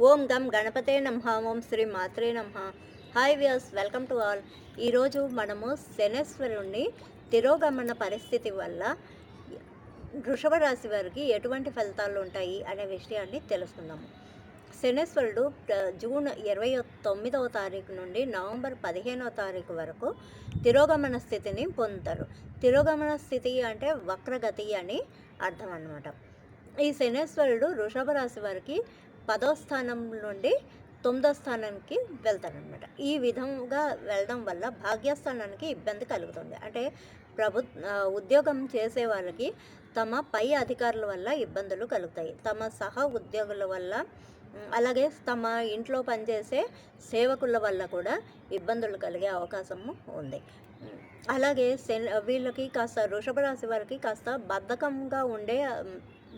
ఓం గం గణపతే నమ ఓం శ్రీ మాత్రే నమ. Hi views welcome to all. ఈరోజు మనము శనేశ్వరుణ్ణి తిరోగమన పరిస్థితి వల్ల వృషభ రాశి వారికి ఎటువంటి ఫలితాలు ఉంటాయి అనే విషయాన్ని తెలుసుకుందాము. శనేశ్వరుడు జూన్ ఇరవై తొమ్మిదవ తారీఖు నుండి నవంబర్ పదిహేనవ తారీఖు వరకు తిరోగమన స్థితిని పొందుతారు. తిరోగమన స్థితి అంటే వక్రగతి అని అర్థం అన్నమాట. ఈ శనేశ్వరుడు వృషభ రాశి వారికి పదో స్థానం నుండి తొమ్మిదో స్థానానికి వెళ్తారనమాట ఈ విధంగా వెళ్ళడం వల్ల భాగ్యస్థానానికి ఇబ్బంది కలుగుతుంది. అంటే ప్రభు ఉద్యోగం చేసే వాళ్ళకి తమ పై అధికారుల వల్ల ఇబ్బందులు కలుగుతాయి. తమ సహ ఉద్యోగుల వల్ల అలాగే తమ ఇంట్లో పనిచేసే సేవకుల వల్ల కూడా ఇబ్బందులు కలిగే అవకాశము ఉంది. అలాగే శని వీళ్ళకి కాస్త వృషభ రాశి వారికి కాస్త బద్ధకంగా ఉండే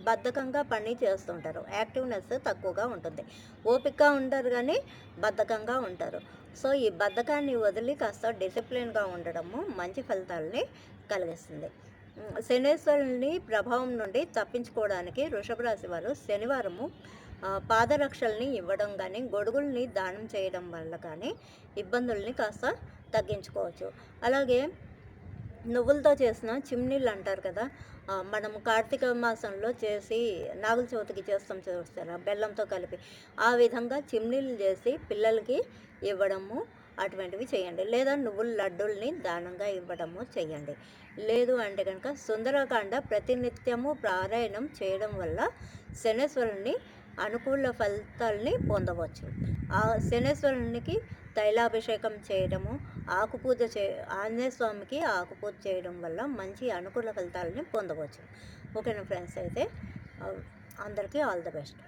బద్ధకంగా పని చేస్తుంటారు. యాక్టివ్నెస్ తక్కువగా ఉంటుంది. ఓపికగా ఉంటారు కానీ బద్ధకంగా ఉంటారు. సో ఈ బద్ధకాన్ని వదిలి కాస్త డిసిప్లిన్గా ఉండడము మంచి ఫలితాలని కలిగిస్తుంది. శనేశ్వరుని ప్రభావం నుండి తప్పించుకోవడానికి వృషభ రాశి వారు శనివారము పాదరక్షల్ని ఇవ్వడం కానీ గొడుగుల్ని దానం చేయడం వల్ల కానీ ఇబ్బందుల్ని కాస్త తగ్గించుకోవచ్చు. అలాగే నువ్వులతో చేసిన చిమ్నీళ్ళు అంటారు కదా మనం కార్తీక మాసంలో చేసి నాగుల చవితికి చేస్తాం చూస్తారా బెల్లంతో కలిపి. ఆ విధంగా చిమ్నీళ్ళు చేసి పిల్లలకి ఇవ్వడము అటువంటివి చేయండి. లేదా నువ్వుల లడ్డూల్ని దానంగా ఇవ్వడము చేయండి. లేదు అంటే కనుక సుందరకాండ ప్రతినిత్యము పారాయణం చేయడం వల్ల శనేశ్వరుని అనుకూల ఫలితాల్ని పొందవచ్చు. ఆ శనేశ్వరునికి తైలాభిషేకం చేయడము ఆకుపూజ చే ఆంజనేయ స్వామికి ఆకుపూజ చేయడం వల్ల మంచి అనుకూల ఫలితాలని పొందవచ్చు. ఓకేనా ఫ్రెండ్స్ అయితే? అందరికీ ఆల్ ద బెస్ట్.